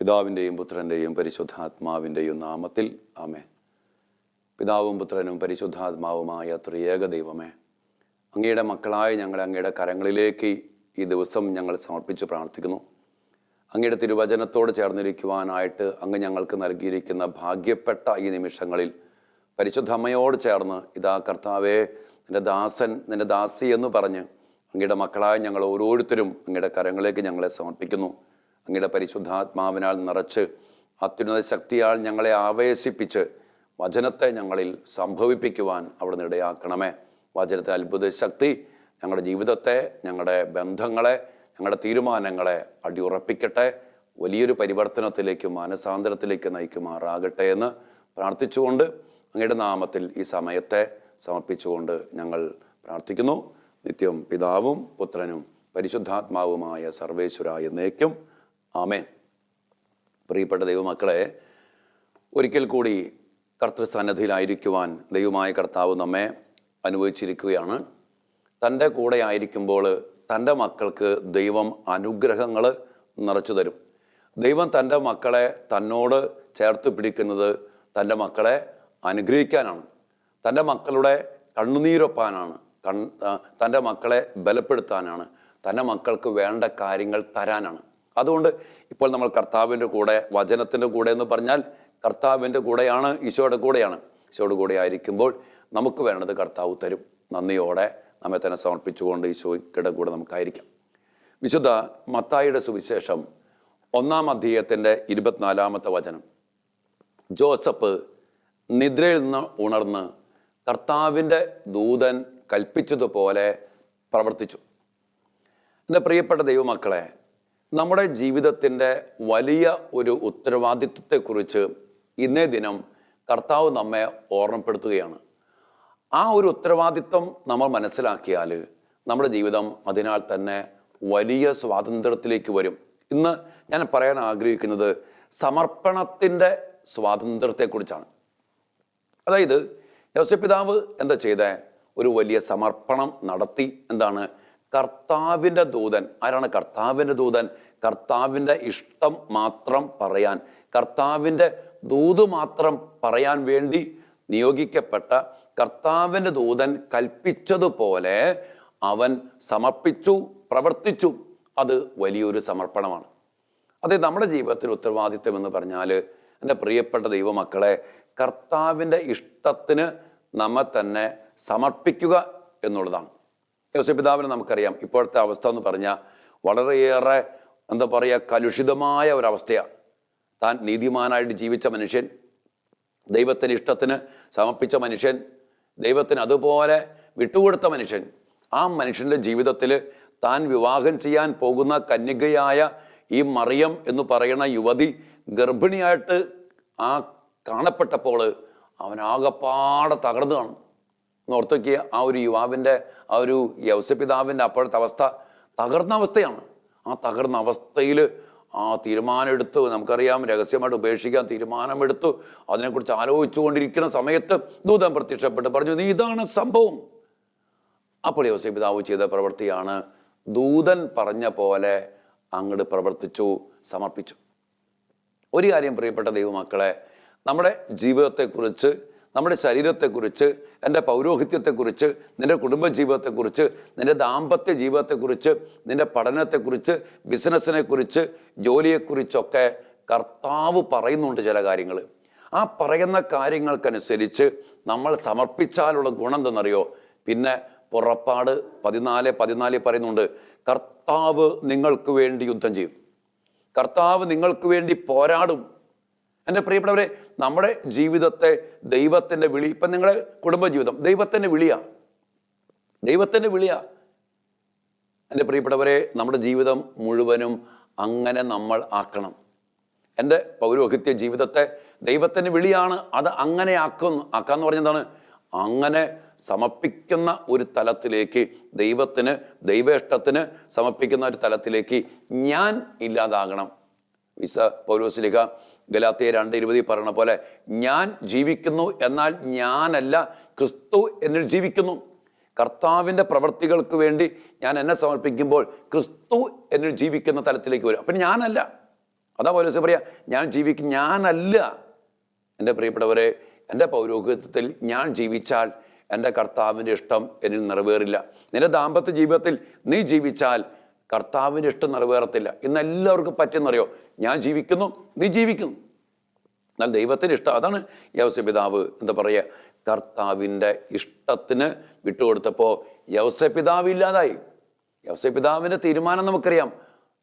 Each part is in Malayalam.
പിതാവിന്റെയും പുത്രന്റെയും പരിശുദ്ധാത്മാവിന്റെയും നാമത്തിൽ ആമേ പിതാവും പുത്രനും പരിശുദ്ധാത്മാവുമായ ത്രിയേക ദൈവമേ അങ്ങയുടെ മക്കളായ ഞങ്ങളെ അങ്ങയുടെ കരങ്ങളിലേക്ക് ഈ ദിവസം ഞങ്ങൾ സമർപ്പിച്ച് പ്രാർത്ഥിക്കുന്നു. അങ്ങയുടെ തിരുവചനത്തോട് ചേർന്നിരിക്കുവാനായിട്ട് അങ്ങ് ഞങ്ങൾക്ക് നൽകിയിരിക്കുന്ന ഭാഗ്യപ്പെട്ട ഈ നിമിഷങ്ങളിൽ പരിശുദ്ധമ്മയോട് ചേർന്ന് ഇതാ കർത്താവേ നിന്റെ ദാസൻ നിന്റെ ദാസി എന്ന് പറഞ്ഞ് അങ്ങയുടെ മക്കളായ ഞങ്ങൾ ഓരോരുത്തരും അങ്ങയുടെ കരങ്ങളിലേക്ക് ഞങ്ങളെ സമർപ്പിക്കുന്നു. അങ്ങയുടെ പരിശുദ്ധാത്മാവിനാൽ നിറച്ച് അത്യുന്നത ശക്തിയാൽ ഞങ്ങളെ ആവേശിപ്പിച്ച് വചനത്തെ ഞങ്ങളിൽ സംഭവിപ്പിക്കുവാൻ അവിടെ ഇടയാക്കണമേ. വചനത്തെ അത്ഭുത ശക്തി ഞങ്ങളുടെ ജീവിതത്തെ ഞങ്ങളുടെ ബന്ധങ്ങളെ ഞങ്ങളുടെ തീരുമാനങ്ങളെ അടിയുറപ്പിക്കട്ടെ. വലിയൊരു പരിവർത്തനത്തിലേക്ക് മാനസാന്തരത്തിലേക്ക് നയിക്കുമാറാകട്ടെ എന്ന് പ്രാർത്ഥിച്ചുകൊണ്ട് അങ്ങയുടെ നാമത്തിൽ ഈ സമയത്തെ സമർപ്പിച്ചുകൊണ്ട് ഞങ്ങൾ പ്രാർത്ഥിക്കുന്നു. നിത്യം പിതാവും പുത്രനും പരിശുദ്ധാത്മാവുമായ സർവേശ്വര എന്നേക്കും ആമേൻ. പ്രിയപ്പെട്ട ദൈവമക്കളെ ഒരിക്കൽ കൂടി കർത്തൃസന്നദ്ധിയിലായിരിക്കുവാൻ ദൈവമായ കർത്താവ് നമ്മെ അനുഭവിച്ചിരിക്കുകയാണ് തന്റെ കൂടെ ആയിരിക്കുമ്പോൾ തന്റെ മക്കൾക്ക് ദൈവം അനുഗ്രഹങ്ങൾ നിറച്ചു തരും. ദൈവം തന്റെ മക്കളെ തന്നോട് ചേർത്ത് പിടിക്കുന്നത് തന്റെ മക്കളെ അനുഗ്രഹിക്കാനാണ്. തന്റെ മക്കളുടെ കണ്ണുനീരൊപ്പാനാണ്. കൺ തന്റെ മക്കളെ ബലപ്പെടുത്താനാണ്. തന്റെ മക്കൾക്ക് വേണ്ട കാര്യങ്ങൾ തരാനാണ്. അതുകൊണ്ട് ഇപ്പോൾ നമ്മൾ കർത്താവിന്റെ കൂടെ വചനത്തിന്റെ കൂടെ എന്ന് പറഞ്ഞാൽ കർത്താവിന്റെ കൂടെയാണ് ഈശോയുടെ കൂടെയാണ്. ഈശോയുടെ കൂടെ ആയിരിക്കുമ്പോൾ നമുക്ക് വേണ്ടത് കർത്താവ് തരും. നന്ദിയോടെ നമ്മെ തന്നെ സമർപ്പിച്ചുകൊണ്ട് ഈശോയുടെ കൂടെ നമുക്കായിരിക്കാം. വിശുദ്ധ മത്തായിയുടെ സുവിശേഷം ഒന്നാം അധ്യായത്തിന്റെ ഇരുപത്തിനാലാമത്തെ വചനം. ജോസഫ് നിദ്രയിൽ നിന്ന് ഉണർന്ന് കർത്താവിന്റെ ദൂതൻ കൽപ്പിച്ചതുപോലെ പ്രവർത്തിച്ചു. എന്റെ പ്രിയപ്പെട്ട ദൈവമക്കളെ നമ്മുടെ ജീവിതത്തിന്റെ വലിയ ഒരു ഉത്തരവാദിത്വത്തെക്കുറിച്ച് ഇന്നേ ദിനം കർത്താവ് നമ്മെ ഓർമ്മപ്പെടുത്തുകയാണ്. ആ ഒരു ഉത്തരവാദിത്വം നമ്മൾ മനസ്സിലാക്കിയാൽ നമ്മുടെ ജീവിതം അതിനാൽ തന്നെ വലിയ സ്വാതന്ത്ര്യത്തിലേക്ക് വരും. ഇന്ന് ഞാൻ പറയാൻ ആഗ്രഹിക്കുന്നത് സമർപ്പണത്തിന്റെ സ്വാതന്ത്ര്യത്തെക്കുറിച്ചാണ്. അതായത് യോസപിതാവ് എന്താ ചെയ്തേ? ഒരു വലിയ സമർപ്പണം നടത്തി. എന്താണ്? കർത്താവിന്റെ ദൂതൻ. ആരാണ് കർത്താവിന്റെ ദൂതൻ? കർത്താവിന്റെ ഇഷ്ടം മാത്രം പറയാൻ. കർത്താവിന്റെ ദൂത് മാത്രം പറയാൻ വേണ്ടി നിയോഗിക്കപ്പെട്ട കർത്താവിന്റെ ദൂതൻ കൽപ്പിച്ചതുപോലെ അവൻ സമർപ്പിച്ചു പ്രവർത്തിച്ചു. അത് വലിയൊരു സമർപ്പണമാണ്. അതെ നമ്മുടെ ജീവിതത്തിൽ ഉത്തരവാദിത്വം എന്ന് പറഞ്ഞാൽ എന്റെ പ്രിയപ്പെട്ട ദൈവമക്കളെ കർത്താവിന്റെ ഇഷ്ടത്തിന് നമ്മെ തന്നെ സമർപ്പിക്കുക എന്നുള്ളതാണ്. യോസപിതാവിനെ നമുക്കറിയാം. ഇപ്പോഴത്തെ അവസ്ഥ എന്ന് പറഞ്ഞാൽ വളരെയേറെ എന്താ പറയുക കലുഷിതമായ ഒരവസ്ഥയാണ് താൻ നീതിമാനായിട്ട് ജീവിച്ച മനുഷ്യൻ ദൈവത്തിന് ഇഷ്ടത്തിന് സമർപ്പിച്ച മനുഷ്യൻ ദൈവത്തിന് അതുപോലെ വിട്ടുകൊടുത്ത മനുഷ്യൻ. ആ മനുഷ്യന്റെ ജീവിതത്തിൽ താൻ വിവാഹം ചെയ്യാൻ പോകുന്ന കന്യകയായ ഈ മറിയം എന്ന് പറയുന്ന യുവതി ഗർഭിണിയായിട്ട് ആ കാണപ്പെട്ടപ്പോൾ അവനാകപ്പാടെ തകർന്നു കാണും. ഓർത്തൊക്കെ ആ ഒരു യുവാവിന്റെ ആ ഒരു യൗസപിതാവിന്റെ അപ്പോഴത്തെ അവസ്ഥ തകർന്ന അവസ്ഥയാണ്. ആ തകർന്ന അവസ്ഥയിൽ ആ തീരുമാനമെടുത്തു. നമുക്കറിയാം രഹസ്യമായിട്ട് ഉപേക്ഷിക്കാൻ തീരുമാനമെടുത്തു. അതിനെക്കുറിച്ച് ആലോചിച്ചു കൊണ്ടിരിക്കുന്ന സമയത്ത് ദൂതൻ പ്രത്യക്ഷപ്പെട്ട് പറഞ്ഞു നീ ഇതാണ് സംഭവം. അപ്പോൾ യോസപിതാവ് ചെയ്ത പ്രവൃത്തിയാണ് ദൂതൻ പറഞ്ഞ പോലെ അങ്ങോട്ട് പ്രവർത്തിച്ചു സമർപ്പിച്ചു. ഒരു കാര്യം പ്രിയപ്പെട്ട ദൈവമക്കളെ നമ്മുടെ ജീവിതത്തെക്കുറിച്ച് നമ്മുടെ ശരീരത്തെക്കുറിച്ച് എന്റെ പൗരോഹിത്യത്തെക്കുറിച്ച് നിന്റെ കുടുംബജീവിതത്തെക്കുറിച്ച് നിന്റെ ദാമ്പത്യ ജീവിതത്തെക്കുറിച്ച് നിന്റെ പഠനത്തെക്കുറിച്ച് ബിസിനസ്സിനെക്കുറിച്ച് ജോലിയെക്കുറിച്ചൊക്കെ കർത്താവ് പറയുന്നുണ്ട് ചില കാര്യങ്ങൾ. ആ പറയുന്ന കാര്യങ്ങൾക്കനുസരിച്ച് നമ്മൾ സമർപ്പിച്ചാലുള്ള ഗുണം എന്തെന്നറിയോ? പിന്നെ പുറപ്പാട് പതിനാല് പതിനാല് പറയുന്നുണ്ട് കർത്താവ് നിങ്ങൾക്ക് വേണ്ടി യുദ്ധം ചെയ്യും. കർത്താവ് നിങ്ങൾക്ക് വേണ്ടി പോരാടും. എന്റെ പ്രിയപ്പെട്ടവരെ നമ്മുടെ ജീവിതത്തെ ദൈവത്തിന്റെ വിളി ഇപ്പം നിങ്ങളുടെ കുടുംബജീവിതം ദൈവത്തിന്റെ വിളിയാ. ദൈവത്തിന്റെ വിളിയാ. എന്റെ പ്രിയപ്പെട്ടവരെ നമ്മുടെ ജീവിതം മുഴുവനും അങ്ങനെ നമ്മൾ ആക്കണം. എന്റെ പൗരോഹിത്യ ജീവിതത്തെ ദൈവത്തിന്റെ വിളിയാണ് അത് അങ്ങനെ ആക്കുന്നു ആക്കാന്ന് പറഞ്ഞതാണ് അങ്ങനെ സമർപ്പിക്കുന്ന ഒരു തലത്തിലേക്ക് ദൈവത്തിന് ദൈവേഷ്ടത്തിന് സമർപ്പിക്കുന്ന ഒരു തലത്തിലേക്ക് ഞാൻ ഇല്ലാതാകണം. വിശ പൗരോസ്ലിക ഗലാത്തിയ രണ്ട് ഇരുപതിൽ പറയുന്ന പോലെ ഞാൻ ജീവിക്കുന്നു എന്നാൽ ഞാനല്ല ക്രിസ്തു എന്നിൽ ജീവിക്കുന്നു. കർത്താവിന്റെ പ്രവൃത്തികൾക്ക് വേണ്ടി ഞാൻ എന്നെ സമർപ്പിക്കുമ്പോൾ ക്രിസ്തു എന്നിൽ ജീവിക്കുന്ന തലത്തിലേക്ക് വരും. അപ്പം ഞാനല്ല. അതാ പോലെ പറയാ ഞാൻ ജീവിക്കും ഞാനല്ല. എന്റെ പ്രിയപ്പെട്ടവരെ എന്റെ പൗരോഹിത്യത്തിൽ ഞാൻ ജീവിച്ചാൽ എന്റെ കർത്താവിന്റെ ഇഷ്ടം എന്നിൽ നിറവേറില്ല. നിന്റെ ദാമ്പത്യ ജീവിതത്തിൽ നീ ജീവിച്ചാൽ കർത്താവിന്റെ ഇഷ്ടം നിറവേറത്തില്ല. ഇന്ന് എല്ലാവർക്കും പറ്റുന്നറിയോ ഞാൻ ജീവിക്കുന്നു നീ ജീവിക്കുന്നു. എന്നാൽ ദൈവത്തിന് ഇഷ്ടം അതാണ് യവസ്യ പിതാവ് എന്താ പറയുക? കർത്താവിന്റെ ഇഷ്ടത്തിന് വിട്ടുകൊടുത്തപ്പോൾ യവസ്യ പിതാവ് ഇല്ലാതായി. യവസ്യ പിതാവിന്റെ തീരുമാനം നമുക്കറിയാം.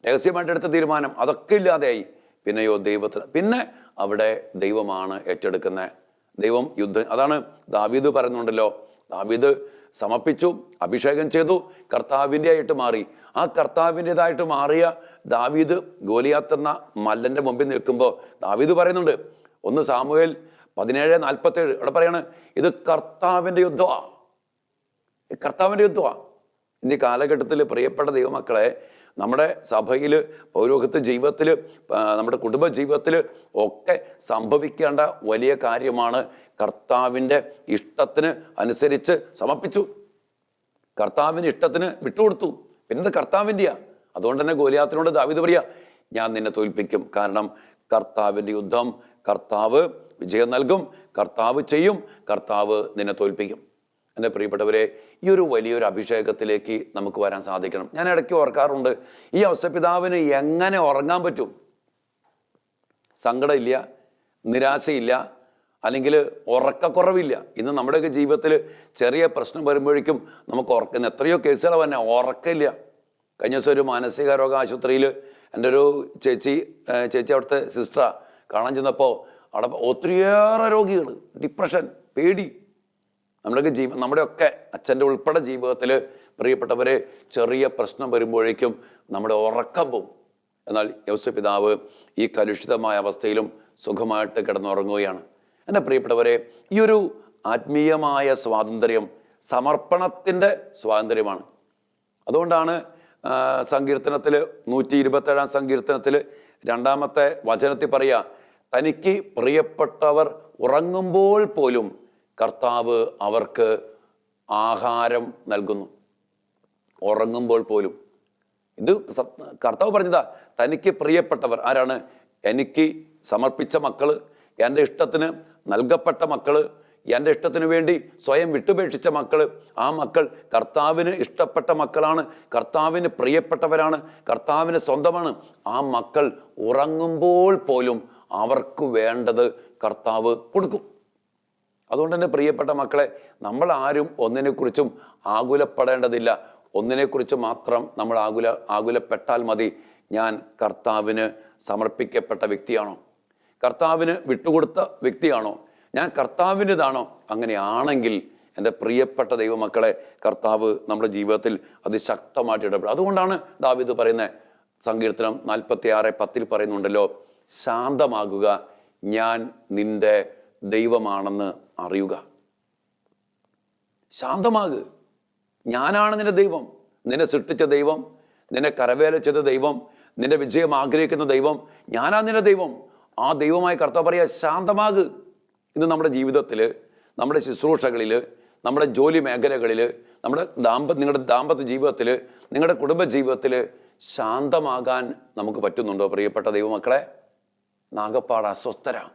രഹസ്യമായിട്ട് എടുത്ത തീരുമാനം അതൊക്കെ ഇല്ലാതെയായി. പിന്നെയോ ദൈവത്തിന് പിന്നെ അവിടെ ദൈവമാണ് ഏറ്റെടുക്കുന്നത് ദൈവം യുദ്ധം. അതാണ് ദാവീദ് പറയുന്നുണ്ടല്ലോ. ദാവീദ് സമർപ്പിച്ചു അഭിഷേകം ചെയ്തു കർത്താവിന്റെ ആയിട്ട് മാറി. ആ കർത്താവിന്റെതായിട്ട് മാറിയ ദാവീദ് ഗോലിയാത്ത് എന്ന മല്ലന്റെ മുമ്പിൽ നിൽക്കുമ്പോൾ ദാവീദ് പറയുന്നുണ്ട് ഒന്ന് സാമുവേൽ പതിനേഴ് നാൽപ്പത്തേഴ് അവിടെ പറയാണ് ഇത് കർത്താവിന്റെ യുദ്ധമാണ് കർത്താവിന്റെ യുദ്ധമാണ് ഇന്ന് ഈ കാലഘട്ടത്തിൽ പ്രിയപ്പെട്ട ദൈവമക്കളെ നമ്മുടെ സഭയിൽ പൗരോഹിത്യ ജീവിതത്തിൽ നമ്മുടെ കുടുംബ ജീവിതത്തിൽ ഒക്കെ സംഭവിക്കേണ്ട വലിയ കാര്യമാണ് കർത്താവിന്റെ ഇഷ്ടത്തിന് അനുസരിച്ച് സമർപ്പിച്ചു. കർത്താവിന്റെ ഇഷ്ടത്തിന് വിട്ടുകൊടുത്തു. പിന്നെ കർത്താവിന്റെയാ? അതുകൊണ്ട് തന്നെ ഗോലിയാത്തിനോട് ദാവിത് പറയാ ഞാൻ നിന്നെ തോൽപ്പിക്കും. കാരണം കർത്താവിന്റെ യുദ്ധം കർത്താവ് വിജയം നൽകും. കർത്താവ് ചെയ്യും. കർത്താവ് നിന്നെ തോൽപ്പിക്കും. എന്റെ പ്രിയപ്പെട്ടവരെ ഈ ഒരു വലിയൊരു അഭിഷേകത്തിലേക്ക് നമുക്ക് വരാൻ സാധിക്കണം. ഞാൻ ഇടയ്ക്ക് ഓർക്കാറുണ്ട് ഈ അവസ്ഥപിതാവിന് എങ്ങനെ ഉറങ്ങാൻ പറ്റും? സങ്കടമില്ല നിരാശയില്ല അല്ലെങ്കിൽ ഉറക്കക്കുറവില്ല. ഇന്ന് നമ്മുടെയൊക്കെ ജീവിതത്തിൽ ചെറിയ പ്രശ്നം വരുമ്പോഴേക്കും നമുക്ക് ഉറക്കുന്ന എത്രയോ കേസുകൾ തന്നെ ഉറക്കമില്ല. കഴിഞ്ഞ ദിവസം ഒരു മാനസിക രോഗ ആശുപത്രിയിൽ എന്റെ ഒരു ചേച്ചി ചേച്ചി അവിടുത്തെ സിസ്റ്റർ കാണാൻ ചെന്നപ്പോൾ അവിടെ ഒത്തിരിയേറെ രോഗികൾ ഡിപ്രഷൻ പേടി. നമ്മുടെയൊക്കെ ജീവ നമ്മുടെയൊക്കെ അച്ഛന്റെ ഉൾപ്പെടെ ജീവിതത്തിൽ പ്രിയപ്പെട്ടവരെ ചെറിയ പ്രശ്നം വരുമ്പോഴേക്കും നമ്മുടെ ഉറക്കം പോവും. എന്നാൽ യോസ പിതാവ് ഈ കലുഷിതമായ അവസ്ഥയിലും സുഖമായിട്ട് കിടന്നുറങ്ങുകയാണ്. എന്റെ പ്രിയപ്പെട്ടവരെ ഈ ഒരു ആത്മീയമായ സ്വാതന്ത്ര്യം സമർപ്പണത്തിന്റെ സ്വാതന്ത്ര്യമാണ്. അതുകൊണ്ടാണ് സങ്കീർത്തനത്തിൽ നൂറ്റി ഇരുപത്തേഴാം സങ്കീർത്തനത്തിൽ രണ്ടാമത്തെ വചനത്തിൽ പറയുക തനിക്ക് പ്രിയപ്പെട്ടവർ ഉറങ്ങുമ്പോൾ പോലും കർത്താവ് അവർക്ക് ആഹാരം നൽകുന്നു. ഉറങ്ങുമ്പോൾ പോലും. ഇത് കർത്താവ് പറഞ്ഞതാ തനിക്ക് പ്രിയപ്പെട്ടവർ. ആരാണ്? എനിക്ക് സമർപ്പിച്ച മക്കൾ എന്റെ ഇഷ്ടത്തിന് നൽകപ്പെട്ട മക്കൾ എന്റെ ഇഷ്ടത്തിന് വേണ്ടി സ്വയം വിട്ടുപേക്ഷിച്ച മക്കൾ. ആ മക്കൾ കർത്താവിന് ഇഷ്ടപ്പെട്ട മക്കളാണ് കർത്താവിന് പ്രിയപ്പെട്ടവരാണ് കർത്താവിന് സ്വന്തമാണ്. ആ മക്കൾ ഉറങ്ങുമ്പോൾ പോലും അവർക്ക് വേണ്ടത് കർത്താവ് കൊടുക്കും. അതുകൊണ്ട് തന്നെ പ്രിയപ്പെട്ട മക്കളെ നമ്മൾ ആരും ഒന്നിനെക്കുറിച്ചും ആകുലപ്പെടേണ്ടതില്ല. ഒന്നിനെക്കുറിച്ച് മാത്രം നമ്മൾ ആകുല ആകുലപ്പെട്ടാൽ മതി. ഞാൻ കർത്താവിന് സമർപ്പിക്കപ്പെട്ട വ്യക്തിയാണോ? കർത്താവിന് വിട്ടുകൊടുത്ത വ്യക്തിയാണോ? ഞാൻ കർത്താവിന്റെതാണോ അങ്ങനെയാണെങ്കിൽ എന്റെ പ്രിയപ്പെട്ട ദൈവമക്കളെ കർത്താവ് നമ്മുടെ ജീവിതത്തിൽ അതിശക്തമായിട്ട് ഇടപെടും. അതുകൊണ്ടാണ് ദാവിദ് പറയുന്നത് സങ്കീർത്തനം നാൽപ്പത്തി ആറ് പത്തിൽ പറയുന്നുണ്ടല്ലോ ശാന്തമാകുക. ഞാൻ നിന്റെ ദൈവമാണെന്ന് അറിയുക. ശാന്തമാകുക ഞാനാണ് നിന്റെ ദൈവം. നിന്നെ സൃഷ്ടിച്ച ദൈവം. നിന്നെ കരവേലച്ചത് ദൈവം. നിന്റെ വിജയം ആഗ്രഹിക്കുന്ന ദൈവം. ഞാനാ നിന്റെ ദൈവം. ആ ദൈവമായി കർത്താവ് പറയുക ശാന്തമാകു. ഇന്ന് നമ്മുടെ ജീവിതത്തിൽ നമ്മുടെ ശുശ്രൂഷകളിൽ നമ്മുടെ ജോലി മേഖലകളിൽ നമ്മുടെ ദാമ്പ നിങ്ങളുടെ ദാമ്പത്യ ജീവിതത്തിൽ നിങ്ങളുടെ കുടുംബ ജീവിതത്തിൽ ശാന്തമാകാൻ നമുക്ക് പറ്റുന്നുണ്ടോ പ്രിയപ്പെട്ട ദൈവമക്കളെ? നാഗപ്പാട് അസ്വസ്ഥരാ.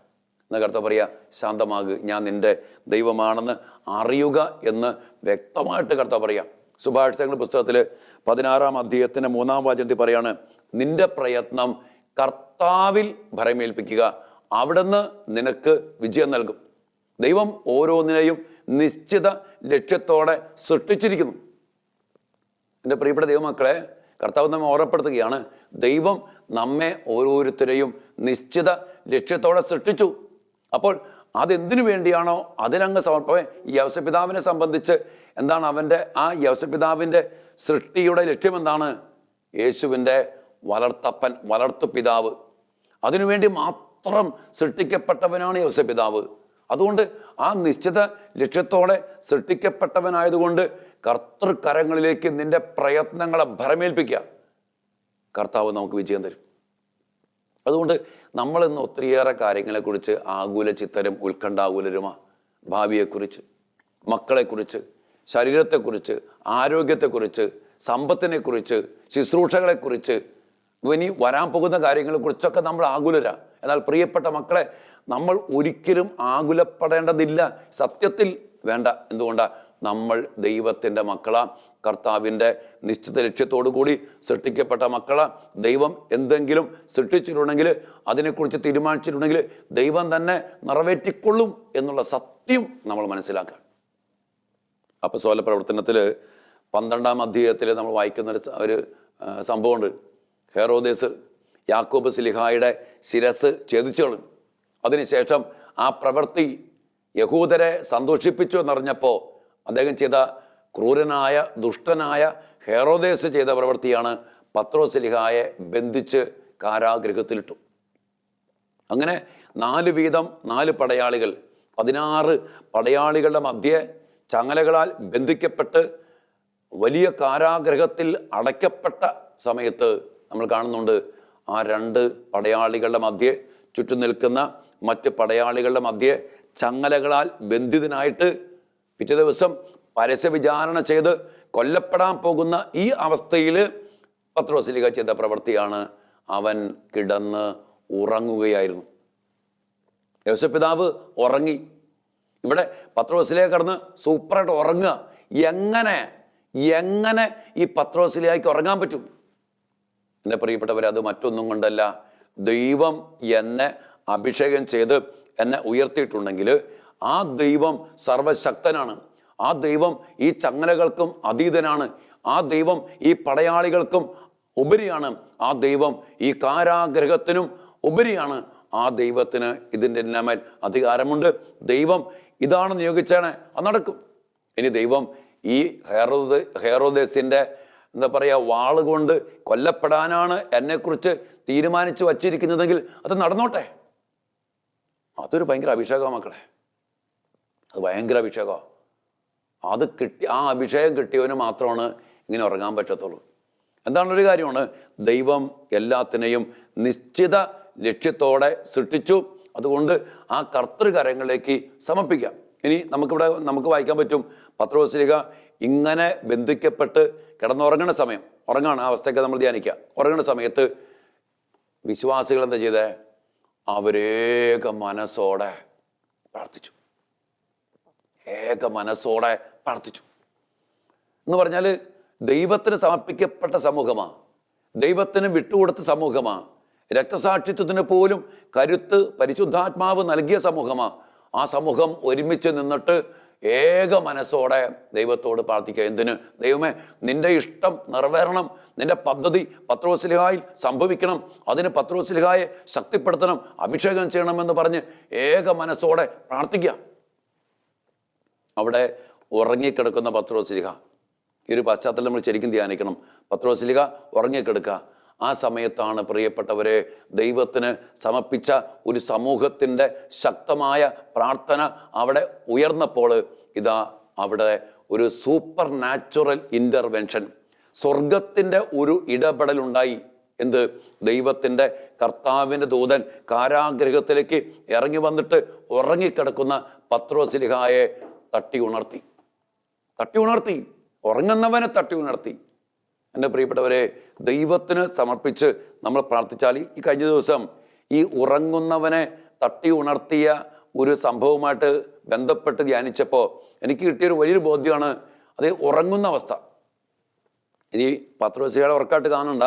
എന്ന് കർത്താവ് പറയുക ശാന്തമാകുക ഞാൻ നിന്റെ ദൈവമാണെന്ന് അറിയുക എന്ന് വ്യക്തമായിട്ട് കർത്താവ് പറയാം. സുഭാഷിതങ്ങൾ പുസ്തകത്തിൽ പതിനാറാം അധ്യായത്തിന്റെ മൂന്നാം വാചനത്തിൽ പറയാണ് നിന്റെ പ്രയത്നം കർത്താവിൽ ഭരമേൽപ്പിക്കുക. അവിടുന്ന് നിനക്ക് വിജയം നൽകും. ദൈവം ഓരോന്നിനെയും നിശ്ചിത ലക്ഷ്യത്തോടെ സൃഷ്ടിച്ചിരിക്കുന്നു. എന്റെ പ്രിയപ്പെട്ട ദൈവമക്കളെ കർത്താവ് നമ്മെ ഓർമ്മപ്പെടുത്തുകയാണ് ദൈവം നമ്മെ ഓരോരുത്തരെയും നിശ്ചിത ലക്ഷ്യത്തോടെ സൃഷ്ടിച്ചു. അപ്പോൾ അതെന്തിനു വേണ്ടിയാണോ അതിനങ്ങ് സമർപ്പ ഈ യവസപിതാവിനെ സംബന്ധിച്ച് എന്താണ് അവന്റെ ആ യവസപിതാവിന്റെ സൃഷ്ടിയുടെ ലക്ഷ്യം എന്താണ് യേശുവിന്റെ വളർത്തപ്പൻ വളർത്തു പിതാവ്. അതിനുവേണ്ടി മാത്രം സൃഷ്ടിക്കപ്പെട്ടവനാണ് യവസപിതാവ് അതുകൊണ്ട് ആ നിശ്ചിത ലക്ഷ്യത്തോടെ സൃഷ്ടിക്കപ്പെട്ടവനായതുകൊണ്ട് കർത്തൃകരങ്ങളിലേക്ക് നിന്റെ പ്രയത്നങ്ങളെ ഭരമേൽപ്പിക്കുക. കർത്താവ് നമുക്ക് വിജയം തരും. അതുകൊണ്ട് നമ്മൾ ഇന്ന് ഒത്തിരിയേറെ കാര്യങ്ങളെക്കുറിച്ച് ആകുല ചിത്തരും ഉത്കണ്ഠാകുലരുമാ ഭാവിയെക്കുറിച്ച് മക്കളെക്കുറിച്ച് ശരീരത്തെക്കുറിച്ച് ആരോഗ്യത്തെക്കുറിച്ച് സമ്പത്തിനെക്കുറിച്ച് ശുശ്രൂഷകളെക്കുറിച്ച്. ഇനി വരാൻ പോകുന്ന കാര്യങ്ങളെക്കുറിച്ചൊക്കെ നമ്മൾ ആകുലരാ. എന്നാൽ പ്രിയപ്പെട്ട മക്കളെ നമ്മൾ ഒരിക്കലും ആകുലപ്പെടേണ്ടതില്ല. സത്യത്തിൽ വേണ്ട. എന്തുകൊണ്ടാ? നമ്മൾ ദൈവത്തിന്റെ മക്കളാണ് കർത്താവിന്റെ നിശ്ചിത ലക്ഷ്യത്തോടു കൂടി സൃഷ്ടിക്കപ്പെട്ട മക്കളാ. ദൈവം എന്തെങ്കിലും സൃഷ്ടിച്ചിട്ടുണ്ടെങ്കിൽ അതിനെക്കുറിച്ച് തീരുമാനിച്ചിട്ടുണ്ടെങ്കിൽ ദൈവം തന്നെ നിറവേറ്റിക്കൊള്ളും എന്നുള്ള സത്യം നമ്മൾ മനസ്സിലാക്കുക. അപ്പസ്തോല പ്രവർത്തനത്തിൽ പന്ത്രണ്ടാം അധ്യായത്തിൽ നമ്മൾ വായിക്കുന്ന ഒരു ഒരു സംഭവമുണ്ട്. ഹെറോദേസ് യാക്കോബ് സിലിഹായുടെ ശിരസ് ഛേദിച്ചു അതിനുശേഷം ആ പ്രവൃത്തി യഹൂദരെ സന്തോഷിപ്പിച്ചു എന്നറിഞ്ഞപ്പോൾ അദ്ദേഹം ചെയ്ത ക്രൂരനായ ദുഷ്ടനായ ഹെറോദേസ് ചെയ്ത പ്രവൃത്തിയാണ് പത്രോസിലിഹായെ ബന്ധിച്ച് കാരാഗൃഹത്തിലിട്ടു. അങ്ങനെ നാല് വീതം നാല് പടയാളികൾ പതിനാറ് പടയാളികളുടെ മധ്യേ ചങ്ങലകളാൽ ബന്ധിക്കപ്പെട്ട് വലിയ കാരാഗ്രഹത്തിൽ അടയ്ക്കപ്പെട്ട സമയത്ത് നമ്മൾ കാണുന്നുണ്ട് ആ രണ്ട് പടയാളികളുടെ മധ്യേ ചുറ്റും നിൽക്കുന്ന മറ്റ് പടയാളികളുടെ മധ്യേ ചങ്ങലകളാൽ ബന്ധിതനായിട്ട് പിറ്റേ ദിവസം പരസ്യ വിചാരണ ചെയ്ത് കൊല്ലപ്പെടാൻ പോകുന്ന ഈ അവസ്ഥയിൽ പത്രോസിലിക ചെയ്ത പ്രവൃത്തിയാണ് അവൻ കിടന്ന് ഉറങ്ങുകയായിരുന്നു. യേശുപിതാവ് ഉറങ്ങി. ഇവിടെ പത്രോസിലേക്ക് കടന്ന് സൂപ്പറായിട്ട് ഉറങ്ങുക. എങ്ങനെ എങ്ങനെ ഈ പത്രോസിലേക്ക് ഉറങ്ങാൻ പറ്റും? എന്റെ പ്രിയപ്പെട്ടവരെ അത് മറ്റൊന്നും കൊണ്ടല്ല. ദൈവം എന്നെ അഭിഷേകം ചെയ്ത് എന്നെ ഉയർത്തിയിട്ടുണ്ടെങ്കിൽ ആ ദൈവം സർവശക്തനാണ്. ആ ദൈവം ഈ ചങ്ങലകൾക്കും അതീതനാണ്. ആ ദൈവം ഈ പടയാളികൾക്കും ഉപരിയാണ്. ആ ദൈവം ഈ കാരാഗ്രഹത്തിനും ഉപരിയാണ്. ആ ദൈവത്തിന് ഇതിന്റെ മേൽ അധികാരമുണ്ട്. ദൈവം ഇതാണ് നിയോഗിച്ചാണ് അത് നടക്കും. ഇനി ദൈവം ഈ ഹെറോദ് ഹെറോദേസിന്റെ എന്താ പറയുക വാളുകൊണ്ട് കൊല്ലപ്പെടാനാണ് എന്നെക്കുറിച്ച് തീരുമാനിച്ചു വച്ചിരിക്കുന്നതെങ്കിൽ അത് നടന്നോട്ടെ. അതൊരു ഭയങ്കര അഭിഷേകമാക്കളെ മക്കളെ. അത് ഭയങ്കര അഭിഷേകമാണ് അത് കിട്ടി ആ അഭിഷേകം കിട്ടിയവന് മാത്രമാണ് ഇങ്ങനെ ഉറങ്ങാൻ പറ്റത്തുള്ളൂ. എന്താണൊരു കാര്യമാണ് ദൈവം എല്ലാത്തിനെയും നിശ്ചിത ലക്ഷ്യത്തോടെ സൃഷ്ടിച്ചു. അതുകൊണ്ട് ആ കർത്തൃകരങ്ങളിലേക്ക് സമർപ്പിക്കാം. ഇനി നമുക്കിവിടെ നമുക്ക് വായിക്കാൻ പറ്റും പത്രോസ്ലിക ഇങ്ങനെ ബന്ധിക്കപ്പെട്ട് കിടന്നുറങ്ങണ സമയം. ഉറങ്ങാണ് ആ അവസ്ഥയൊക്കെ നമ്മൾ ധ്യാനിക്കുക. ഉറങ്ങണ സമയത്ത് വിശ്വാസികൾ എന്താ ചെയ്തേ? അവരേക മനസ്സോടെ പ്രാർത്ഥിച്ചു. ഏക മനസ്സോടെ പ്രാർത്ഥിച്ചു. എന്ന് പറഞ്ഞാൽ ദൈവത്തിന് സമർപ്പിക്കപ്പെട്ട സമൂഹമാണ് ദൈവത്തിന് വിട്ടുകൊടുത്ത സമൂഹമാണ് രക്തസാക്ഷിത്വത്തിന് പോലും കരുത്ത് പരിശുദ്ധാത്മാവ് നൽകിയ സമൂഹമാണ് ആ സമൂഹം ഒരുമിച്ച് നിന്നിട്ട് ഏക മനസ്സോടെ ദൈവത്തോട് പ്രാർത്ഥിക്കുക. എന്തിന്? ദൈവമേ നിന്റെ ഇഷ്ടം നിറവേറണം. നിന്റെ പദ്ധതി പത്രോസ്ലിഹായിൽ സംഭവിക്കണം. അതിന് പത്രോസ്ലിഹായെ ശക്തിപ്പെടുത്തണം. അഭിഷേകം ചെയ്യണമെന്ന് പറഞ്ഞ് ഏക മനസ്സോടെ പ്രാർത്ഥിക്കുക. അവിടെ ഉറങ്ങിക്കിടക്കുന്ന പത്രോസ്ലിഹ. ഈ ഒരു പശ്ചാത്തലം നമ്മൾ ശരിക്കും ധ്യാനിക്കണം. പത്രോസ്ലിഹ ഉറങ്ങിക്കിടക്കുക. ആ സമയത്താണ് പ്രിയപ്പെട്ടവരെ ദൈവത്തിന് സമർപ്പിച്ച ഒരു സമൂഹത്തിന്റെ ശക്തമായ പ്രാർത്ഥന അവിടെ ഉയർന്നപ്പോൾ ഇതാ അവിടെ ഒരു സൂപ്പർ നാച്ചുറൽ ഇന്റർവെൻഷൻ സ്വർഗത്തിന്റെ ഒരു ഇടപെടലുണ്ടായി. എന്ത്? ദൈവത്തിന്റെ കർത്താവിന്റെ ദൂതൻ കാരാഗ്രഹത്തിലേക്ക് ഇറങ്ങി വന്നിട്ട് ഉറങ്ങിക്കിടക്കുന്ന പത്രോസിലിഹായെ തട്ടി ഉണർത്തി. തട്ടി ഉണർത്തി. ഉറങ്ങുന്നവനെ തട്ടി ഉണർത്തി. എന്റെ പ്രിയപ്പെട്ടവരെ ദൈവത്തിന് സമർപ്പിച്ച് നമ്മൾ പ്രാർത്ഥിച്ചാൽ ഈ കഴിഞ്ഞ ദിവസം ഈ ഉറങ്ങുന്നവനെ തട്ടി ഉണർത്തിയ ഒരു സംഭവമായിട്ട് ബന്ധപ്പെട്ട് ധ്യാനിച്ചപ്പോൾ എനിക്ക് കിട്ടിയൊരു വലിയൊരു ബോധ്യമാണ്. അത് ഉറങ്ങുന്ന അവസ്ഥ. ഇനി പത്രോസിയുടെ ഉറക്കായിട്ട് കാണണ്ട.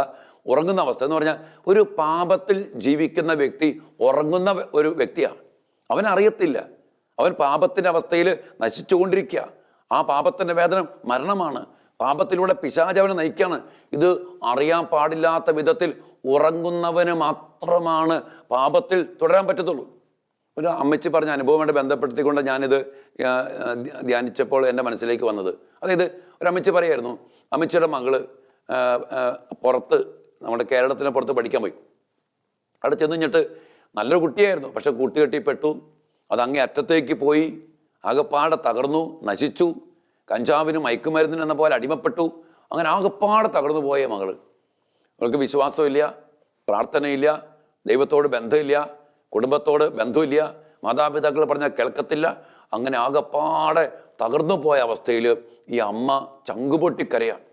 ഉറങ്ങുന്ന അവസ്ഥ എന്ന് പറഞ്ഞാൽ ഒരു പാപത്തിൽ ജീവിക്കുന്ന വ്യക്തി ഉറങ്ങുന്ന ഒരു വ്യക്തിയാണ്. അവൻ അറിയത്തില്ല അവൻ പാപത്തിന്റെ അവസ്ഥയിൽ നശിച്ചുകൊണ്ടിരിക്കുക. ആ പാപത്തിന്റെ വേദന മരണമാണ്. പാപത്തിലൂടെ പിശാച് അവനെ നയിക്കുകയാണ്. ഇത് അറിയാൻ പാടില്ലാത്ത വിധത്തിൽ ഉറങ്ങുന്നവന് മാത്രമാണ് പാപത്തിൽ തുടരാൻ പറ്റത്തുള്ളൂ. ഒരു അമ്മച്ചി പറഞ്ഞ അനുഭവമായിട്ട് ബന്ധപ്പെടുത്തിക്കൊണ്ട് ഞാനിത് ധ്യാനിച്ചപ്പോൾ എന്റെ മനസ്സിലേക്ക് വന്നത്. അതായത് ഒരു അമ്മച്ചി പറയായിരുന്നു അമ്മച്ചിയുടെ മകൾ പുറത്ത് നമ്മുടെ കേരളത്തിന് പുറത്ത് പഠിക്കാൻ പോയി. അവിടെ ചെന്ന് കഴിഞ്ഞിട്ട് നല്ലൊരു കുട്ടിയായിരുന്നു. പക്ഷെ കൂട്ടുകെട്ടിപ്പെട്ടു അത് അറ്റത്തേക്ക് പോയി ആകപ്പാടെ തകർന്നു നശിച്ചു. കഞ്ചാവിനും മയക്കുമരുന്നിനും എന്ന പോലെ അടിമപ്പെട്ടു. അങ്ങനെ ആകപ്പാടെ തകർന്നു പോയ മകൾ അവൾക്ക് വിശ്വാസമില്ല പ്രാർത്ഥനയില്ല ദൈവത്തോട് ബന്ധമില്ല കുടുംബത്തോട് ബന്ധമില്ല മാതാപിതാക്കൾ പറഞ്ഞാൽ കേൾക്കത്തില്ല. അങ്ങനെ ആകപ്പാടെ തകർന്നു പോയ അവസ്ഥയിൽ ഈ അമ്മ ചങ്കുപൊട്ടിക്കരയാണ്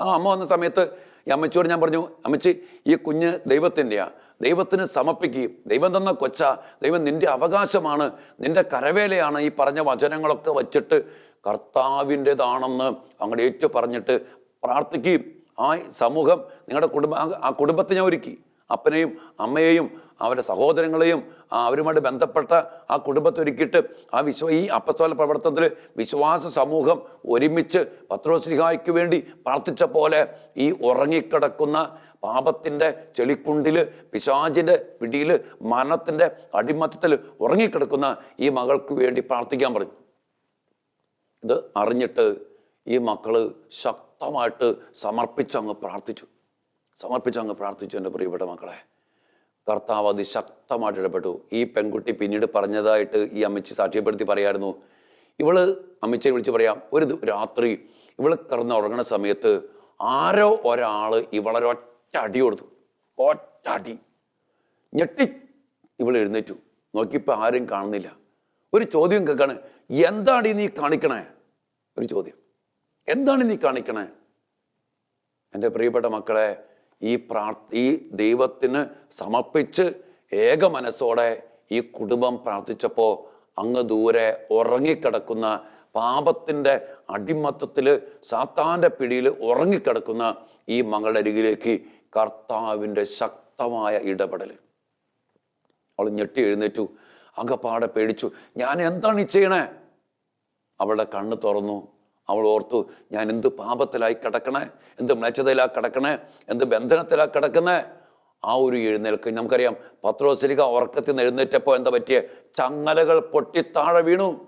ആ അമ്മ വന്ന സമയത്ത് ഈ അമ്മച്ചിയോട് ഞാൻ പറഞ്ഞു അമ്മച്ചി ഈ കുഞ്ഞ് ദൈവത്തിന്റെയാ ദൈവത്തിന് സമർപ്പിക്കുകയും ദൈവം തന്ന കൊച്ച ദൈവം നിന്റെ അവകാശമാണ് നിന്റെ കരവേലയാണ് ഈ പറഞ്ഞ വചനങ്ങളൊക്കെ വച്ചിട്ട് കർത്താവിന്റെതാണെന്ന് അങ്ങോട്ട് ഏറ്റു പറഞ്ഞിട്ട് പ്രാർത്ഥിക്കുകയും ആ സമൂഹം നിങ്ങളുടെ കുടുംബ ആ- കുടുംബത്തെ ഞാൻ ഒരുക്കി. അപ്പനെയും അമ്മയെയും അവരുടെ സഹോദരങ്ങളെയും അവരുമായിട്ട് ബന്ധപ്പെട്ട ആ കുടുംബത്തെ ഒരുക്കിയിട്ട് ആ വിശ്വ ഈ അപ്പസ്തോല പ്രവർത്തനത്തിൽ വിശ്വാസ സമൂഹം ഒരുമിച്ച് പത്രോസ്ലിഹായ്ക്ക് വേണ്ടി പ്രാർത്ഥിച്ച പോലെ ഈ ഉറങ്ങിക്കിടക്കുന്ന പാപത്തിന്റെ ചെളിക്കുണ്ടിൽ പിശാചിന്റെ പിടിയിൽ മരണത്തിന്റെ അടിമത്തത്തിൽ ഉറങ്ങിക്കിടക്കുന്ന ഈ മകൾക്ക് വേണ്ടി പ്രാർത്ഥിക്കാൻ പറഞ്ഞു. ഇത് അറിഞ്ഞിട്ട് ഈ മക്കൾ ശക്തമായിട്ട് സമർപ്പിച്ചങ്ങ് പ്രാർത്ഥിച്ചു. സമർപ്പിച്ചങ്ങ് പ്രാർത്ഥിച്ചു എന്റെ പ്രിയപ്പെട്ട മക്കളെ. കർത്താവ് അതിശക്തമായിട്ട് ഇടപെട്ടു. ഈ പെൺകുട്ടി പിന്നീട് പറഞ്ഞതായിട്ട് ഈ അമ്മച്ചി സാക്ഷ്യപ്പെടുത്തി പറയായിരുന്നു. ഇവൾ അമ്മച്ചിയെ വിളിച്ച് പറയാം ഒരു രാത്രി ഇവൾ കിടന്ന് ഉറങ്ങുന്ന സമയത്ത് ആരോ ഒരാൾ ഇവളെ ഒറ്റ അടി കൊടുത്തു. ഒറ്റ അടി ഞെട്ടി ഇവൾ എഴുന്നേറ്റു. നോക്കിയപ്പോൾ ആരും കാണുന്നില്ല. ഒരു ചോദ്യം കേൾക്കാണ് എന്താണ് നീ കാണിക്കണേ? ഒരു ചോദ്യം. എന്താണ് നീ കാണിക്കണേ? എന്റെ പ്രിയപ്പെട്ട മക്കളെ ഈ പ്രാർത്ഥി ദൈവത്തിന് സമർപ്പിച്ച് ഏക മനസ്സോടെ ഈ കുടുംബം പ്രാർത്ഥിച്ചപ്പോൾ അങ്ങ് ദൂരെ ഉറങ്ങിക്കിടക്കുന്ന പാപത്തിന്റെ അടിമത്തത്തിൽ സാത്താന്റെ പിടിയിൽ ഉറങ്ങിക്കിടക്കുന്ന ഈ മകളുടെ അരികിലേക്ക് കർത്താവിന്റെ ശക്തമായ ഇടപെടൽ അവൾ ഞെട്ടി എഴുന്നേറ്റു. അകപ്പാടെ പേടിച്ചു. ഞാൻ എന്താണ് ഈ ചെയ്യണേ? അവളുടെ കണ്ണ് തുറന്നു. അവൾ ഓർത്തു ഞാൻ എന്ത് പാപത്തിലായി കിടക്കണേ? എന്ത് മ്ലേച്ഛതയിലാ കിടക്കണേ? എന്ത് ബന്ധനത്തിലാ കിടക്കുന്നേ ആ ഒരു എഴുന്നേൽക്ക് നമുക്കറിയാം. പത്രോസിലിക ഉറക്കത്തിൽ നിന്ന് എഴുന്നേറ്റപ്പോൾ എന്താ പറ്റിയ? ചങ്ങലകൾ പൊട്ടി താഴെ വീണു.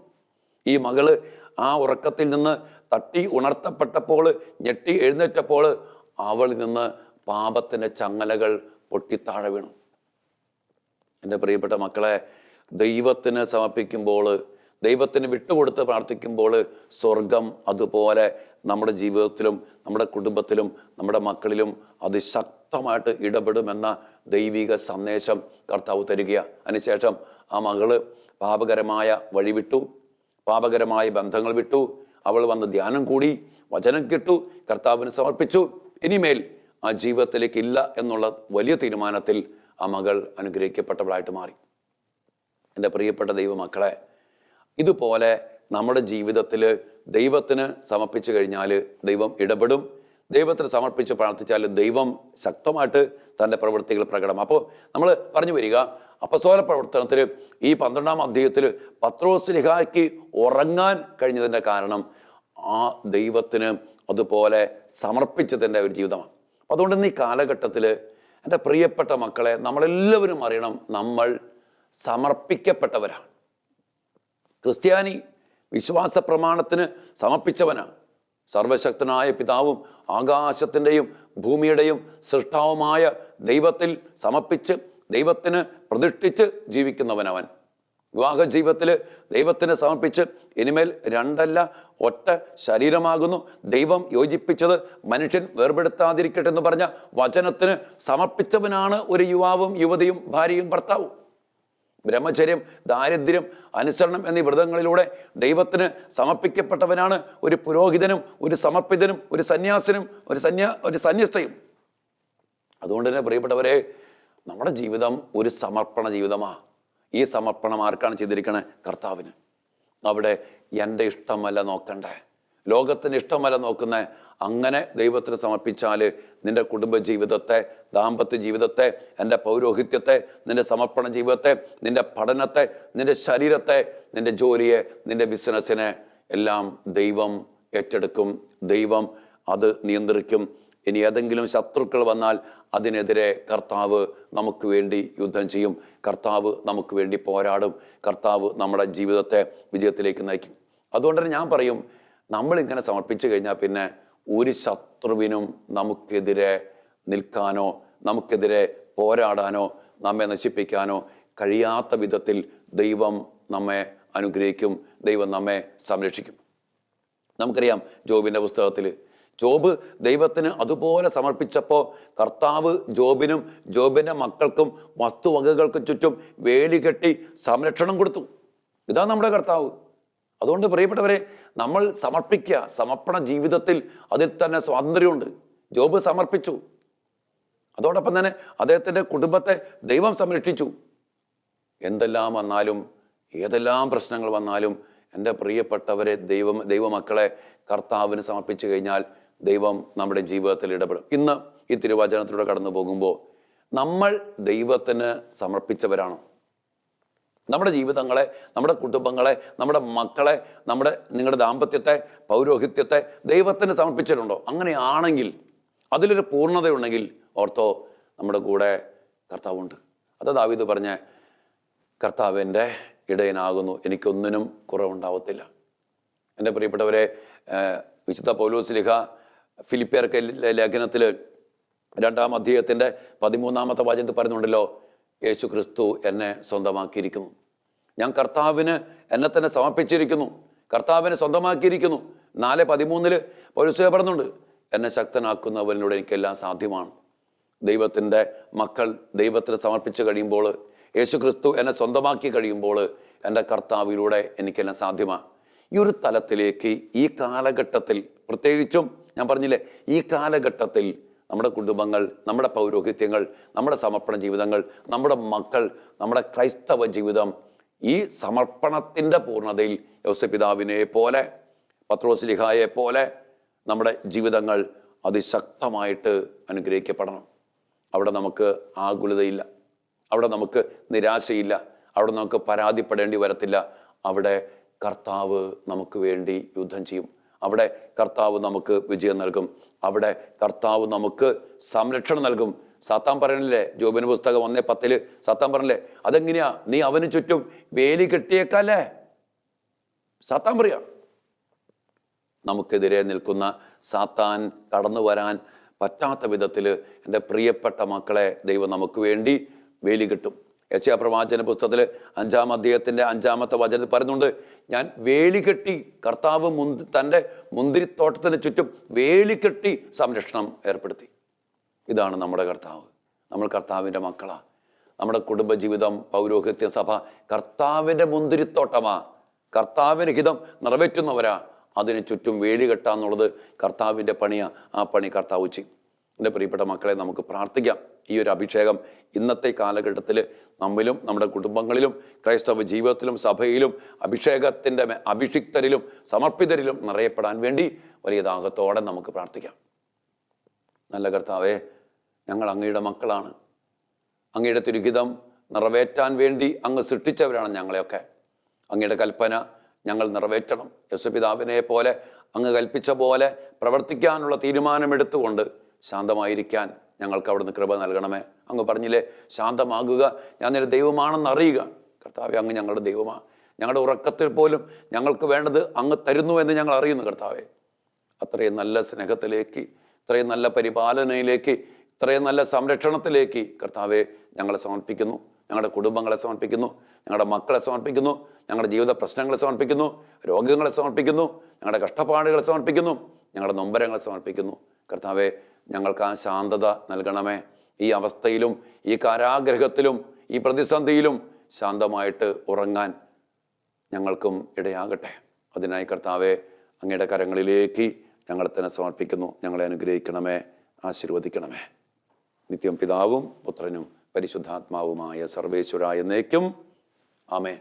ഈ മകൾ ആ ഉറക്കത്തിൽ നിന്ന് തട്ടി ഉണർത്തപ്പെട്ടപ്പോൾ ഞെട്ടി എഴുന്നേറ്റപ്പോൾ അവളിൽ നിന്ന് പാപത്തിന്റെ ചങ്ങലകൾ പൊട്ടി താഴെ വീണു. എന്റെ പ്രിയപ്പെട്ട മക്കളെ ദൈവത്തിന് സമർപ്പിക്കുമ്പോൾ ദൈവത്തിന് വിട്ടുകൊടുത്ത് പ്രാർത്ഥിക്കുമ്പോൾ സ്വർഗം അതുപോലെ നമ്മുടെ ജീവിതത്തിലും നമ്മുടെ കുടുംബത്തിലും നമ്മുടെ മക്കളിലും അതിശക്തമായിട്ട് ഇടപെടുമെന്ന ദൈവിക സന്ദേശം കർത്താവ് തരിക അതിനുശേഷം ആ മകൾ പാപകരമായ വഴി വിട്ടു പാപകരമായ ബന്ധങ്ങൾ വിട്ടു അവൾ വന്ന് ധ്യാനം കൂടി വചനം കിട്ടു കർത്താവിന് സമർപ്പിച്ചു. ഇനിമേൽ ആ ജീവിതത്തിലേക്ക് ഇല്ല എന്നുള്ള വലിയ തീരുമാനത്തിൽ ആ മകൾ അനുഗ്രഹിക്കപ്പെട്ടവളായിട്ട് മാറി. എന്റെ പ്രിയപ്പെട്ട ദൈവമക്കളെ ഇതുപോലെ നമ്മുടെ ജീവിതത്തിൽ ദൈവത്തിന് സമർപ്പിച്ചു കഴിഞ്ഞാൽ ദൈവം ഇടപെടും. ദൈവത്തിന് സമർപ്പിച്ച് പ്രാർത്ഥിച്ചാൽ ദൈവം ശക്തമായിട്ട് തന്റെ പ്രവൃത്തികൾ പ്രകടം. അപ്പോൾ നമ്മൾ പറഞ്ഞു വരിക അപ്പസോല പ്രവർത്തനത്തിൽ ഈ പന്ത്രണ്ടാം അധ്യായത്തിൽ പത്രോസ്ലിഹായ്ക്ക് ഉറങ്ങാൻ കഴിഞ്ഞതിന്റെ കാരണം ആ ദൈവത്തിന് അതുപോലെ സമർപ്പിച്ചതിന്റെ ഒരു ജീവിതമാണ്. അതുകൊണ്ട് ഈ കാലഘട്ടത്തിൽ എന്റെ പ്രിയപ്പെട്ട മക്കളെ നമ്മളെല്ലാവരും അറിയണം നമ്മൾ സമർപ്പിക്കപ്പെട്ടവരാണ്. ക്രിസ്ത്യാനി വിശ്വാസ പ്രമാണത്തിന് സമർപ്പിച്ചവനാണ്. സർവശക്തനായ പിതാവും ആകാശത്തിന്റെയും ഭൂമിയുടെയും സൃഷ്ടാവുമായ ദൈവത്തിൽ സമർപ്പിച്ച് ദൈവത്തിന് പ്രതിഷ്ഠിച്ച് ജീവിക്കുന്നവനവൻ. വിവാഹ ജീവിതത്തിൽ ദൈവത്തിന് സമർപ്പിച്ച് ഇനിമേൽ രണ്ടല്ല ഒറ്റ ശരീരമാകുന്നു. ദൈവം യോജിപ്പിച്ചത് മനുഷ്യൻ വേർപെടുത്താതിരിക്കട്ടെ എന്ന് പറഞ്ഞ വചനത്തിന് സമർപ്പിച്ചവനാണ് ഒരു യുവാവും യുവതിയും ഭാര്യയും ഭർത്താവും. ബ്രഹ്മചര്യം ദാരിദ്ര്യം അനുസരണം എന്നീ വ്രതങ്ങളിലൂടെ ദൈവത്തിന് സമർപ്പിക്കപ്പെട്ടവനാണ് ഒരു പുരോഹിതനും ഒരു സമർപ്പിതനും ഒരു സന്യാസിനും ഒരു സന്യാ ഒരു സന്യസ്തയും. അതുകൊണ്ട് തന്നെ പ്രിയപ്പെട്ടവരെ നമ്മുടെ ജീവിതം ഒരു സമർപ്പണ ജീവിതമാണ് ഈ സമർപ്പണം ആർക്കാണ് ചെയ്തിരിക്കണേ? കർത്താവിന്. അവിടെ എന്റെ ഇഷ്ടമല്ല നോക്കണ്ടേ. ലോകത്തിന് ഇഷ്ടമല്ല നോക്കുന്ന. അങ്ങനെ ദൈവത്തിന് സമർപ്പിച്ചാൽ നിന്റെ കുടുംബ ജീവിതത്തെ ദാമ്പത്യ ജീവിതത്തെ എന്റെ പൗരോഹിത്യത്തെ നിന്റെ സമർപ്പണ ജീവിതത്തെ നിന്റെ പഠനത്തെ നിന്റെ ശരീരത്തെ നിന്റെ ജോലിയെ നിന്റെ ബിസിനസ്സിനെ എല്ലാം ദൈവം ഏറ്റെടുക്കും. ദൈവം അത് നിയന്ത്രിക്കും. ഇനി ഏതെങ്കിലും ശത്രുക്കൾ വന്നാൽ അതിനെതിരെ കർത്താവ് നമുക്ക് വേണ്ടി യുദ്ധം ചെയ്യും. കർത്താവ് നമുക്ക് വേണ്ടി പോരാടും. കർത്താവ് നമ്മുടെ ജീവിതത്തെ വിജയത്തിലേക്ക് നയിക്കും. അതുകൊണ്ട് തന്നെ ഞാൻ പറയും നമ്മളിങ്ങനെ സമർപ്പിച്ചു കഴിഞ്ഞാൽ പിന്നെ ഒരു ശത്രുവിനും നമുക്കെതിരെ നിൽക്കാനോ നമുക്കെതിരെ പോരാടാനോ നമ്മെ നശിപ്പിക്കാനോ കഴിയാത്ത വിധത്തിൽ ദൈവം നമ്മെ അനുഗ്രഹിക്കും. ദൈവം നമ്മെ സംരക്ഷിക്കും. നമുക്കറിയാം ജോബിന്റെ പുസ്തകത്തിൽ ജോബ് ദൈവത്തിന് അതുപോലെ സമർപ്പിച്ചപ്പോൾ കർത്താവ് ജോബിനും ജോബിന്റെ മക്കൾക്കും വസ്തുവകകൾക്ക് ചുറ്റും വേലി കെട്ടി സംരക്ഷണം കൊടുത്തു. ഇതാ നമ്മുടെ കർത്താവ്. അതുകൊണ്ട് പ്രിയപ്പെട്ടവരെ നമ്മൾ സമർപ്പിക്കുക സമർപ്പണ ജീവിതത്തിൽ അതിൽ തന്നെ സ്വാതന്ത്ര്യമുണ്ട്. ജോബ് സമർപ്പിച്ചു. അതോടൊപ്പം തന്നെ അദ്ദേഹത്തിന്റെ കുടുംബത്തെ ദൈവം സംരക്ഷിച്ചു. എന്തെല്ലാം വന്നാലും ഏതെല്ലാം പ്രശ്നങ്ങൾ വന്നാലും എന്റെ പ്രിയപ്പെട്ടവരെ ദൈവം ദൈവമക്കളെ കർത്താവിന് സമർപ്പിച്ചു കഴിഞ്ഞാൽ ദൈവം നമ്മുടെ ജീവിതത്തിൽ ഇടപെടും. ഇന്ന് ഈ തിരുവചനത്തിലൂടെ കടന്നു പോകുമ്പോൾ നമ്മൾ ദൈവത്തിന് സമർപ്പിച്ചവരാണോ. നമ്മുടെ ജീവിതങ്ങളെ നമ്മുടെ കുടുംബങ്ങളെ നമ്മുടെ മക്കളെ നമ്മുടെ നിങ്ങളുടെ ദാമ്പത്യത്തെ പൗരോഹിത്യത്തെ ദൈവത്തിന് സമർപ്പിച്ചിട്ടുണ്ടോ? അങ്ങനെയാണെങ്കിൽ അതിലൊരു പൂർണതയുണ്ടെങ്കിൽ ഓർത്തോ നമ്മുടെ കൂടെ കർത്താവുണ്ട്. അത് ദാവീദ് പറഞ്ഞ കർത്താവിന്റെ ഇടയനാകുന്നു എനിക്കൊന്നിനും കുറവുണ്ടാവത്തില്ല. എന്റെ പ്രിയപ്പെട്ടവരെ വിശുദ്ധ പൗലോസ് ഫിലിപ്പിയർക്ക് ലേഖനത്തിൽ രണ്ടാം അധ്യയത്തിന്റെ പതിമൂന്നാമത്തെ വചനത്തിൽ പറയുന്നുണ്ടല്ലോ? യേശു ക്രിസ്തു എന്നെ സ്വന്തമാക്കിയിരിക്കുന്നു. ഞാൻ കർത്താവിന് എന്നെ തന്നെ സമർപ്പിച്ചിരിക്കുന്നു. കർത്താവിനെ സ്വന്തമാക്കിയിരിക്കുന്നു. നാല് പതിമൂന്നിൽ പൗരസ്വ പറഞ്ഞുണ്ട് എന്നെ ശക്തനാക്കുന്നവരിലൂടെ എനിക്കെല്ലാം സാധ്യമാണ്. ദൈവത്തിന്റെ മക്കൾ ദൈവത്തിന് സമർപ്പിച്ച് കഴിയുമ്പോൾ യേശു ക്രിസ്തു എന്നെ സ്വന്തമാക്കി കഴിയുമ്പോൾ എന്റെ കർത്താവിലൂടെ എനിക്കെല്ലാം സാധ്യമാണ്. ഈ ഒരു തലത്തിലേക്ക് ഈ കാലഘട്ടത്തിൽ പ്രത്യേകിച്ചും ഞാൻ പറഞ്ഞില്ലേ ഈ കാലഘട്ടത്തിൽ നമ്മുടെ കുടുംബങ്ങൾ നമ്മുടെ പൗരോഹിത്യങ്ങൾ നമ്മുടെ സമർപ്പണ ജീവിതങ്ങൾ നമ്മുടെ മക്കൾ നമ്മുടെ ക്രൈസ്തവ ജീവിതം ഈ സമർപ്പണത്തിന്റെ പൂർണതയിൽ യോസപിതാവിനെ പോലെ പത്രോസ്ലിഹായെ പോലെ നമ്മുടെ ജീവിതങ്ങൾ അതിശക്തമായിട്ട് അനുഗ്രഹിക്കപ്പെടണം. അവിടെ നമുക്ക് ആകുലതയില്ല അവിടെ നമുക്ക് നിരാശയില്ല അവിടെ നമുക്ക് പരാതിപ്പെടേണ്ടി വരത്തില്ല. അവിടെ കർത്താവ് നമുക്ക് വേണ്ടി യുദ്ധം ചെയ്യും. അവിടെ കർത്താവ് നമുക്ക് വിജയം നൽകും. അവിടെ കർത്താവ് നമുക്ക് സംരക്ഷണം നൽകും. സാത്താൻ പറയണില്ലേ? ജോബിന് പുസ്തകം ഒന്നേ പത്തിൽ സാത്താൻ പറഞ്ഞില്ലേ അതെങ്ങനെയാ? നീ അവന് ചുറ്റും വേലി കെട്ടിയേക്കല്ലേ? സാത്താൻ പറയാ നമുക്കെതിരെ നിൽക്കുന്ന സാത്താൻ കടന്നു വരാൻ പറ്റാത്ത വിധത്തിൽ എന്റെ പ്രിയപ്പെട്ട മക്കളെ ദൈവം നമുക്ക് വേണ്ടി വേലി കിട്ടും. യശയാ പ്രവാചന പുസ്തകത്തിൽ അഞ്ചാം അദ്ദേഹത്തിന്റെ അഞ്ചാമത്തെ വചനത്തിൽ പറയുന്നുണ്ട് ഞാൻ വേലി കെട്ടി കർത്താവ് മുന്തി തന്റെ മുന്തിരിത്തോട്ടത്തിന് ചുറ്റും വേലി കെട്ടി സംരക്ഷണം ഏർപ്പെടുത്തി. ഇതാണ് നമ്മുടെ കർത്താവ്. നമ്മൾ കർത്താവിന്റെ മക്കളാണ് നമ്മുടെ കുടുംബജീവിതം പൗരോഹിത്യ സഭ കർത്താവിന്റെ മുന്തിരിത്തോട്ടമാ. കർത്താവിന് ഹിതം നിറവേറ്റുന്നവരാ. അതിന് ചുറ്റും വേലി കെട്ടാന്നുള്ളത് കർത്താവിന്റെ പണിയാ. ആ പണി കർത്താവ് ചെയ്യും. എന്റെ പ്രിയപ്പെട്ട മക്കളെ നമുക്ക് പ്രാർത്ഥിക്കാം. ഈ ഒരു അഭിഷേകം ഇന്നത്തെ കാലഘട്ടത്തിൽ നമ്മിലും നമ്മുടെ കുടുംബങ്ങളിലും ക്രൈസ്തവ ജീവിതത്തിലും സഭയിലും അഭിഷേകത്തിന്റെ അഭിഷിക്തരിലും സമർപ്പിതരിലും നിറയപ്പെടാൻ വേണ്ടി വലിയ ദാഹത്തോടെ നമുക്ക് പ്രാർത്ഥിക്കാം. നല്ല കർത്താവേ ഞങ്ങൾ അങ്ങയുടെ മക്കളാണ്. അങ്ങയുടെ തിരുഹിതം നിറവേറ്റാൻ വേണ്ടി അങ്ങ് സൃഷ്ടിച്ചവരാണ് ഞങ്ങളെയൊക്കെ. അങ്ങയുടെ കൽപ്പന ഞങ്ങൾ നിറവേറ്റണം. യശപിതാവിനെ പോലെ അങ്ങ് കൽപ്പിച്ച പോലെ പ്രവർത്തിക്കാനുള്ള തീരുമാനമെടുത്തുകൊണ്ട് ശാന്തമായിരിക്കാൻ ഞങ്ങൾക്ക് അവിടുന്ന് കൃപ നൽകണമേ. അങ്ങ് പറഞ്ഞില്ലേ ശാന്തമാകുക ഞാൻ നിന്റെ ദൈവമാണെന്ന് അറിയുക. കർത്താവെ അങ്ങ് ഞങ്ങളുടെ ദൈവമാണ് ഞങ്ങളുടെ ഉറക്കത്തിൽ പോലും ഞങ്ങൾക്ക് വേണ്ടത് അങ്ങ് തരുന്നു എന്ന് ഞങ്ങൾ അറിയുന്നു കർത്താവെ. അത്രയും നല്ല സ്നേഹത്തിലേക്ക് ഇത്രയും നല്ല പരിപാലനയിലേക്ക് ഇത്രയും നല്ല സംരക്ഷണത്തിലേക്ക് കർത്താവെ ഞങ്ങളെ സമർപ്പിക്കുന്നു. ഞങ്ങളുടെ കുടുംബങ്ങളെ സമർപ്പിക്കുന്നു. ഞങ്ങളുടെ മക്കളെ സമർപ്പിക്കുന്നു. ഞങ്ങളുടെ ജീവിത പ്രശ്നങ്ങളെ സമർപ്പിക്കുന്നു. രോഗങ്ങളെ സമർപ്പിക്കുന്നു. ഞങ്ങളുടെ കഷ്ടപ്പാടുകളെ സമർപ്പിക്കുന്നു. ഞങ്ങളുടെ നൊമ്പരങ്ങളെ സമർപ്പിക്കുന്നു. കർത്താവെ ഞങ്ങൾക്ക് ആ ശാന്തത നൽകണമേ. ഈ അവസ്ഥയിലും ഈ കാരാഗ്രഹത്തിലും ഈ പ്രതിസന്ധിയിലും ശാന്തമായിട്ട് ഉറങ്ങാൻ ഞങ്ങൾക്കും ഇടയാകട്ടെ. അതിനായി കർത്താവെ അങ്ങയുടെ കരങ്ങളിലേക്ക് ഞങ്ങളെ തന്നെ സമർപ്പിക്കുന്നു. ഞങ്ങളെ അനുഗ്രഹിക്കണമേ ആശീർവദിക്കണമേ. നിത്യം പിതാവും പുത്രനും പരിശുദ്ധാത്മാവുമായ സർവേശ്വരായ എന്നേക്കും. ആമേ